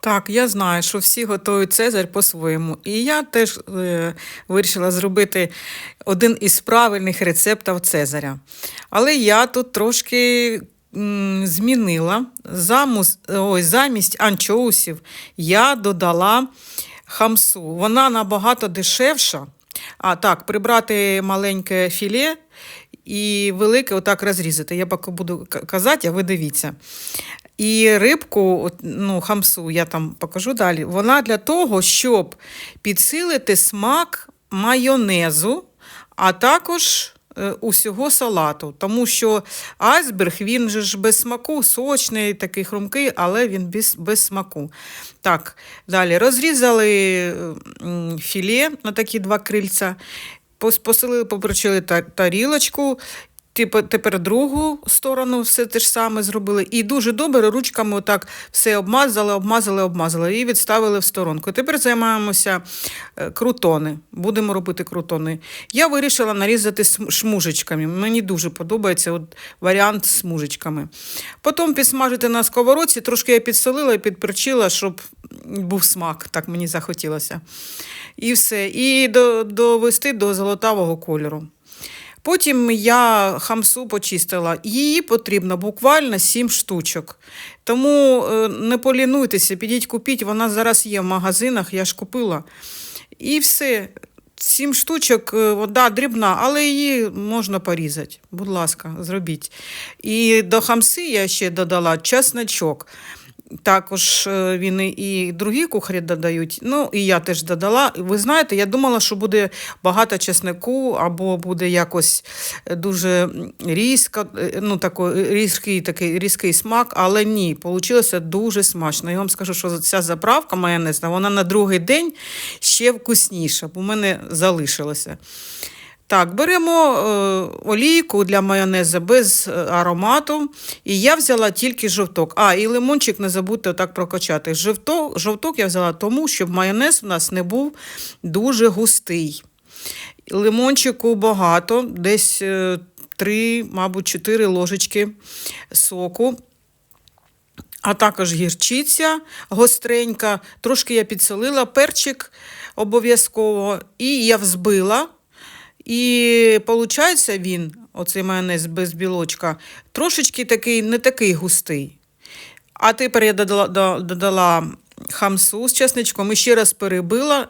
Так, я знаю, що всі готують Цезарь по-своєму. І я теж е, вирішила зробити один із правильних рецептів Цезаря. Але я тут трошки м, змінила. Замус, ой, замість анчоусів я додала хамсу. Вона набагато дешевша. А так, прибрати маленьке філе і велике отак розрізати. Я поки буду казати, а ви дивіться. І рибку, ну, хамсу, я там покажу далі, вона для того, щоб підсилити смак майонезу, а також е, усього салату. Тому що айсберг, він же ж без смаку, сочний, такий хрумкий, але він без, без смаку. Так, далі розрізали філе на такі два крильця, посилили, попрочили тарілочку. Типу, тепер другу сторону все те ж саме зробили. І дуже добре ручками отак все обмазали, обмазали, обмазали і відставили в сторонку. Тепер займаємося е, крутони. Будемо робити крутони. Я вирішила нарізати шмужечками. Мені дуже подобається от варіант з смужечками. Потім підсмажити на сковородці, трошки я підсолила і підперчила, щоб був смак, так мені захотілося. І все. І довести до золотавого кольору. Потім я хамсу почистила. Її потрібно буквально 7 штучок. Тому е, не полінуйтеся, підіть купіть, вона зараз є в магазинах, я ж купила. І все. Сім штучок, е, вода дрібна, але її можна порізати. Будь ласка, зробіть. І до хамси я ще додала чесночок. Також е, він і- другі кухарі додають. Ну, і я теж додала. Ви знаєте, я думала, що буде багато чеснику, або буде якось е, дуже різко, е, ну, такий різкий, такий різкий смак, але ні, вийшло дуже смачно. Я вам скажу, що ця заправка майонезна, вона на другий день ще вкусніша, бо в мене залишилося. Так, беремо е, олійку для майонезу без е, аромату. І я взяла тільки жовток. А, і лимончик не забудьте отак прокачати. Жовток, жовток я взяла тому, щоб майонез у нас не був дуже густий. Лимончику багато, десь е, 3, мабуть, 4 ложечки соку. А також гірчиця гостренька, трошки я підсолила, перчик обов'язково, і я взбила. І виходить він, оцей майонез без білочка, трошечки такий, не такий густий. А тепер я додала, додала хамсу з чесничком і ще раз перебила,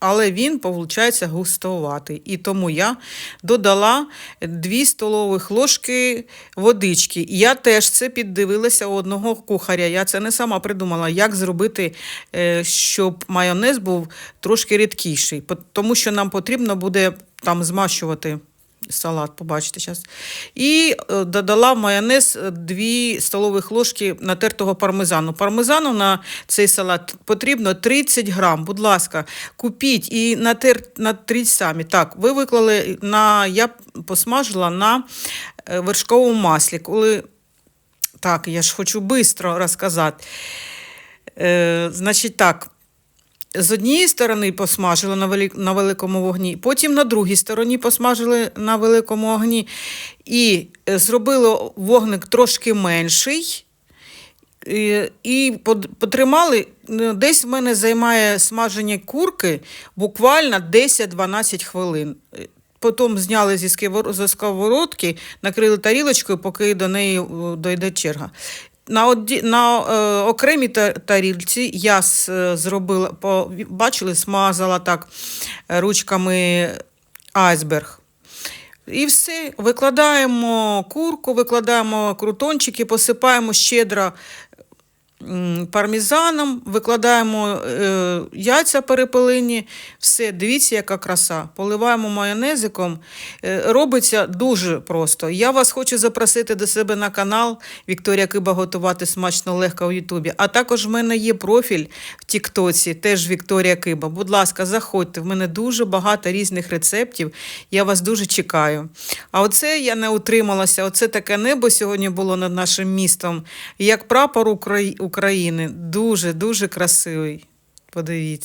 але він, виходить, густоватий. І тому я додала 2 столових ложки водички. Я теж це піддивилася у одного кухаря. Я це не сама придумала, як зробити, е, щоб майонез був трошки рідкіший, тому що нам потрібно буде там змащувати салат, побачите зараз. І е, додала в майонез 2 столових ложки натертого пармезану. Пармезану на цей салат потрібно 30 грам. Будь ласка, купіть і натер, натріть самі. Так, ви виклали на, я посмажила на е, вершковому маслі. Коли, так, я ж хочу швидко розказати. Е, значить так, з однієї сторони посмажили на, велик, на великому вогні, потім на другій стороні посмажили на великому вогні і е, зробили вогник трошки менший. І, і потримали, ну, десь в мене займає смаження курки буквально 10-12 хвилин. Е, Потім зняли зі сковородки, накрили тарілочкою, поки до неї е, дойде черга. На, оді, на е, окремій та- тарілці я е, зробила, по, бачили, смазала так е, ручками айсберг. І все, викладаємо курку, викладаємо крутончики, посипаємо щедро пармезаном, викладаємо е, яйця перепелині. Все, дивіться, яка краса. Поливаємо майонезиком. Е, робиться дуже просто. Я вас хочу запросити до себе на канал Вікторія Киба готувати смачно легко у Ютубі. А також в мене є профіль в Тіктоці, теж Вікторія Киба. Будь ласка, заходьте. В мене дуже багато різних рецептів. Я вас дуже чекаю. А оце я не утрималася. Оце таке небо сьогодні було над нашим містом. Як прапор Украї- України. Дуже, дуже красивий. Подивіться.